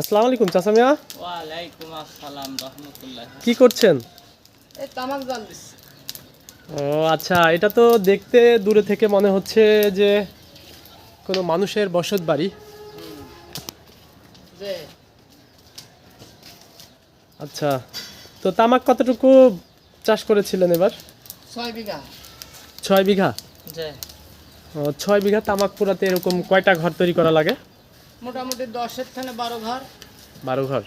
আসসালামু আলাইকুম চাচা মিয়া। ওয়ালাইকুম আসসালাম রহমতুল্লাহ। কি করছেন? এই তামাক জাল দিচ্ছি। ও আচ্ছা এটা তো দেখতে দূরে থেকে মনে হচ্ছে যে কোনো মানুষের বসত বাড়ি। আচ্ছা তো তামাক কতটুকু চাষ করেছিলেন এবার? ছয় বিঘা। ছয় বিঘা? ও, ছয় বিঘা তামাক পুরাতে এরকম কয়টা ঘর তৈরি করা লাগে? মোটামুটি দশের থেকে বারো ঘর। বারো ঘর?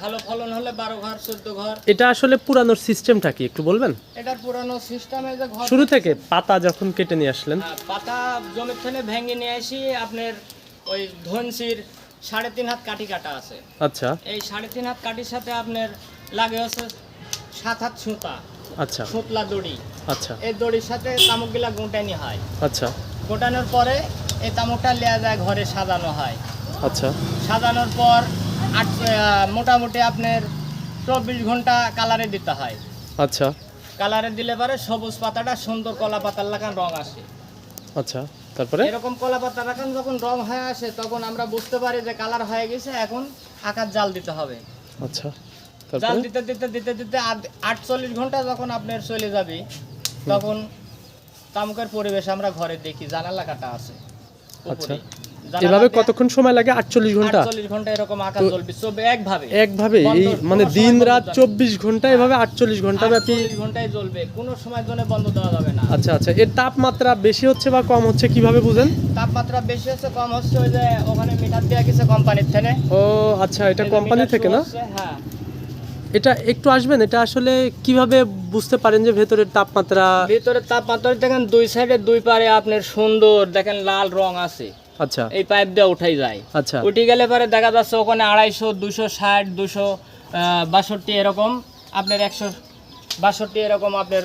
ভালো ফলন হলে বারো ঘর চোদ্দ ঘর। এটা আসলে পুরানোর সিস্টেমটা কি? একটু বলবেন? এটার পুরানো সিস্টেমে যে ঘর শুরু থেকে পাতা যখন কেটে নিয়ে আসলেন? হ্যাঁ, পাতা জমির থেকে ভেঙে নিয়ে আসি আপনার ওই ধনসির সাড়ে তিন হাত কাঠি কাটা আছে। আচ্ছা। এই সাড়ে তিন হাত কাটির সাথে আপনার লাগে হচ্ছে সাত হাত সুতা আচ্ছা। সুতলা দড়ি। আচ্ছা। এই দড়ির সাথে তামুকগুলা গোটানি হয়। আচ্ছা। গোটানোর পরে এই তামুকটা লেয়া যায় ঘরে সাজানো হয়। আচ্ছা। সাজানোর পর আট মোটামুটি আপনার চব্বিশ ঘণ্টা কালারে দিতে হয়। আচ্ছা। কালারে দিলে পরে সবুজ পাতাটা সুন্দর কলা পাতার লাগান রং আসে। আচ্ছা তারপরে? এরকম কলা পাতা লাগান যখন রং হয়ে আসে তখন আমরা বুঝতে পারি যে কালার হয়ে গেছে এখন আকার জাল দিতে হবে। আচ্ছা জাল দিতে দিতে দিতে দিতে আট- আটচল্লিশ ঘণ্টা যখন আপনার চলে যাবে তখন তামুকের পরিবেশ আমরা ঘরে দেখি জানালা কাটা আছে। আচ্ছা। এভাবে কতক্ষণ সময় লাগে? আটচল্লিশ ঘণ্টা? আটচল্লিশ ঘণ্টা এরকম আকাশ জ্বলবে চলবে। একভাবে। একভাবে? এই মানে দিন রাত চব্বিশ ঘণ্টা এভাবে আটচল্লিশ ঘণ্টা ব্যাপী ঘন্টায় জ্বলবে কোনো সময় জন্য বন্ধ দেওয়া যাবে না। আচ্ছা আচ্ছা। এর তাপমাত্রা বেশি হচ্ছে বা কম হচ্ছে কীভাবে বুঝেন? তাপমাত্রা বেশি হচ্ছে কম হচ্ছে ওই যে ওখানে মিটার দেওয়া গেছে কোম্পানির থেকে। ও আচ্ছা এটা কোম্পানি থেকে না? হ্যাঁ। এটা একটু আসবেন এটা আসলে কীভাবে বুঝতে পারেন যে ভেতরের তাপমাত্রা? ভেতরের তাপমাত্রা দেখেন দুই সাইডে দুই পারে আপনার সুন্দর দেখেন লাল রং আছে। আচ্ছা। এই পাইপ দিয়ে উঠাই যায়। আচ্ছা। উঠে গেলে পরে দেখা যাচ্ছে ওখানে আড়াইশো দুশো ষাট দুশো বাষট্টি এরকম আপনার একশো বাষট্টি এরকম আপনার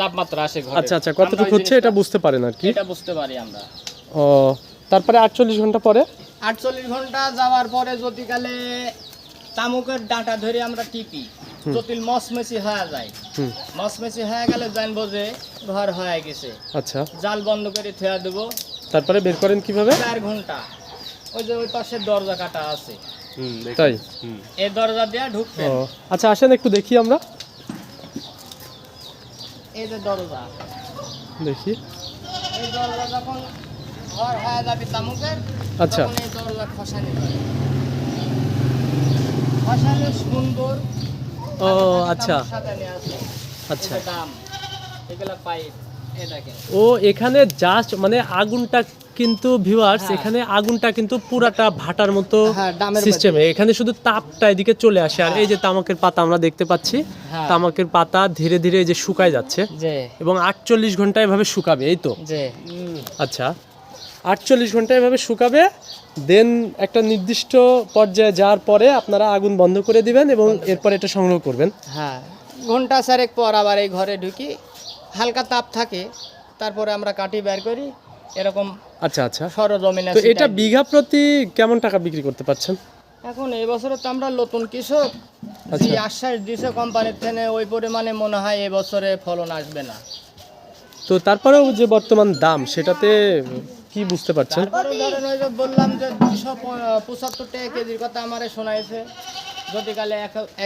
তাপমাত্রা আসে আচ্ছা আচ্ছা কতটুকু হচ্ছে এটা বুঝতে পারেন আর কি? এটা বুঝতে পারি আমরা। ও তারপরে আটচল্লিশ ঘণ্টা পরে? আটচল্লিশ ঘণ্টা যাওয়ার পরে যদি কালে তামুকের ডাঁটা ধরে আমরা টিপি। যদি মশমেসি হয়ে যায়। হুম। মশমেসি হয়ে গেলে জানব যে ঘর হয়ে গেছে। আচ্ছা। জাল বন্ধ করে থেয়া দেবো। তারপরে বের করেন কীভাবে? চার ঘণ্টা। ওই যে ওই পাশে দরজা কাটা আছে। তাই? এই দরজা দিয়ে ঢুকবে আচ্ছা আসেন একটু দেখি আমরা। এই যে দরজা। দেখি। এই দরজা যখন ঘর হয়ে যাবে তামুকের আচ্ছা। এই দরজা খসানি। সুন্দর ও আচ্ছা। আচ্ছা। ও এখানে জাস্ট মানে আগুনটা কিন্তু ভিউয়ার্স হ্যাঁ। এখানে আগুনটা কিন্তু পুরাটা ভাটার মতো হ্যাঁ, সিস্টেমে এখানে শুধু তাপটা এদিকে চলে আসে। আর এই যে তামাকের পাতা আমরা দেখতে পাচ্ছি হ্যাঁ। তামাকের পাতা ধীরে ধীরে এই যে শুকায় যাচ্ছে এবং আটচল্লিশ ঘণ্টা এভাবে শুকাবে এই তো? আচ্ছা। আটচল্লিশ ঘণ্টা এভাবে শুকাবে দেন একটা নির্দিষ্ট পর্যায়ে যাওয়ার পরে আপনারা আগুন বন্ধ করে দিবেন এবং এরপর এটা সংগ্রহ করবেন। হ্যাঁ ঘণ্টা চারেক পর আবার এই ঘরে ঢুকি হালকা তাপ থাকে তারপরে আমরা কাটি বের করি এরকম আচ্ছা আচ্ছা। সরজমিনে তো এটা বিঘা প্রতি কেমন টাকা বিক্রি করতে পারছেন? এখন এই বছরে তো আমরা নতুন কৃষক যে আচ্ছা। আশ্বাস দিছে কোম্পানির থেকে ওই পরিমাণে মনে হয় এই বছরে ফলন আসবে না। তো তারপরেও যে বর্তমান দাম সেটাতে কি বুঝতে পারছেন? ধরেন ওই যে বললাম যে দুশো পঁচাত্তর টাকা কেজির কথা আমারে শোনাইছে। যদি কালে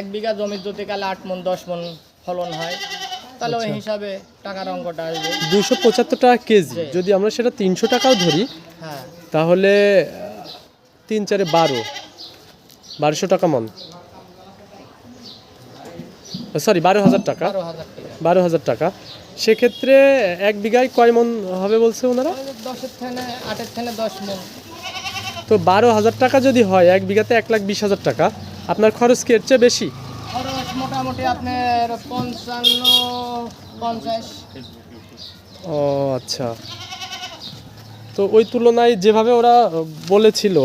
এক বিঘা জমির যদি কালে আট মন দশ মন ফলন হয় তাহলে ওই হিসাবে টাকার অঙ্কটা আসবে। দুশো পঁচাত্তর টাকা কেজি। যদি আমরা সেটা তিনশো টাকাও ধরি হ্যাঁ। তাহলে তিন চারে বারো। বারোশো টাকা মন। সরি বারো হাজার টাকা। বারো হাজার টাকা। বারো হাজার টাকা। সেক্ষেত্রে এক বিঘায় কয় মন হবে বলছে ওনারা? দশের থেকে আটের থেকে দশ মন। তো বারো হাজার টাকা যদি হয় এক বিঘাতে এক লাখ বিশ হাজার টাকা আপনার খরচ কি এর চেয়ে বেশি? খরচ মোটামুটি আপনার পঞ্চান্ন পঞ্চাশ। ও আচ্ছা। তো ওই তুলনায় যেভাবে ওরা বলেছিল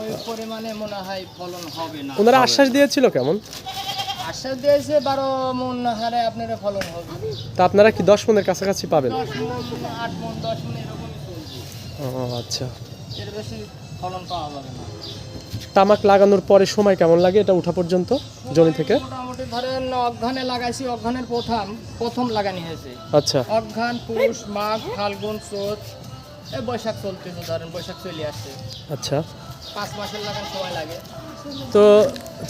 ওই পরিমাণে মনে হয় ফলন হবে না। ওনারা আশ্বাস দিয়েছিল কেমন? আশ্বাস দিয়েছে বারো মন হারে আপনার ফলন হবে। তা আপনারা কি দশ মনের কাছাকাছি পাবেন? দশ মন আট মন দশ মন এরকমই চলছে ও আচ্ছা। এর বেশি ফলন পাওয়া যাবে না। তামাক লাগানোর পরে সময় কেমন লাগে এটা উঠা পর্যন্ত জমি থেকে? মোটামুটি ধরেন অঘ্রানে লাগাইছি অঘ্রানের প্রথম প্রথম লাগানি হয়েছে। আচ্ছা। অঘ্রান পুষ মাঘ ফাল্গুন চোত এই বৈশাখ চলতেছে ধরেন বৈশাখ চলে আসছে। আচ্ছা। পাঁচ মাসের লাগান সময় লাগে। তো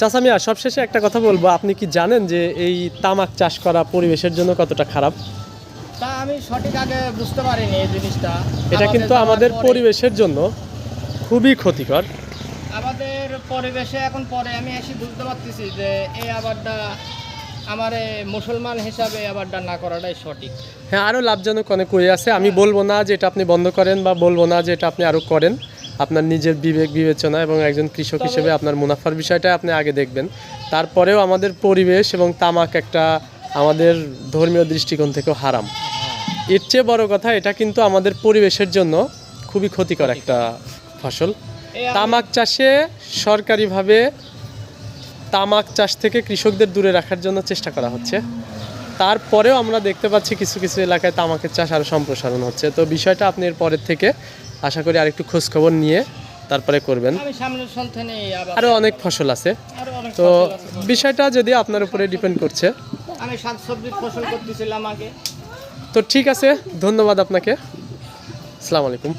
চাচা মিয়া সবশেষে একটা কথা বলব। আপনি কি জানেন যে এই তামাক চাষ করা পরিবেশের জন্য কতটা খারাপ? তা আমি সঠিক আগে বুঝতে পারিনি এই জিনিসটা। এটা কিন্তু আমাদের পরিবেশের জন্য খুবই ক্ষতিকর। আমাদের পরিবেশে এখন পরে আমি এসে বুঝতে পারতেছি যে এই আবারটা আমার মুসলমান হিসাবে আবারটা না করাটাই সঠিক। হ্যাঁ আরও লাভজনক অনেক ওয়ে আছে। আমি বলব না যে এটা আপনি বন্ধ করেন বা বলব না যে এটা আপনি আরও করেন। আপনার নিজের বিবেক বিবেচনা এবং একজন কৃষক হিসেবে আপনার মুনাফার বিষয়টা আপনি আগে দেখবেন। তারপরেও আমাদের পরিবেশ এবং তামাক একটা আমাদের ধর্মীয় দৃষ্টিকোণ থেকেও হারাম। এর চেয়ে বড় কথা এটা কিন্তু আমাদের পরিবেশের জন্য খুবই ক্ষতিকর একটা ফসল। তামাক চাষে সরকারিভাবে তামাক চাষ থেকে কৃষকদের দূরে রাখার জন্য চেষ্টা করা হচ্ছে। তারপরেও আমরা দেখতে পাচ্ছি কিছু কিছু এলাকায় তামাকের চাষ আরও সম্প্রসারণ হচ্ছে। তো বিষয়টা আপনি এর পরের থেকে আশা করি আরেকটু খোঁজখবর নিয়ে তারপরে করবেন। আরও অনেক ফসল আছে। তো বিষয়টা যদি আপনার উপরে ডিপেন্ড করছে। আমি ফসল করতেছিলাম আগে। তো ঠিক আছে ধন্যবাদ আপনাকে। আসসালামু আলাইকুম।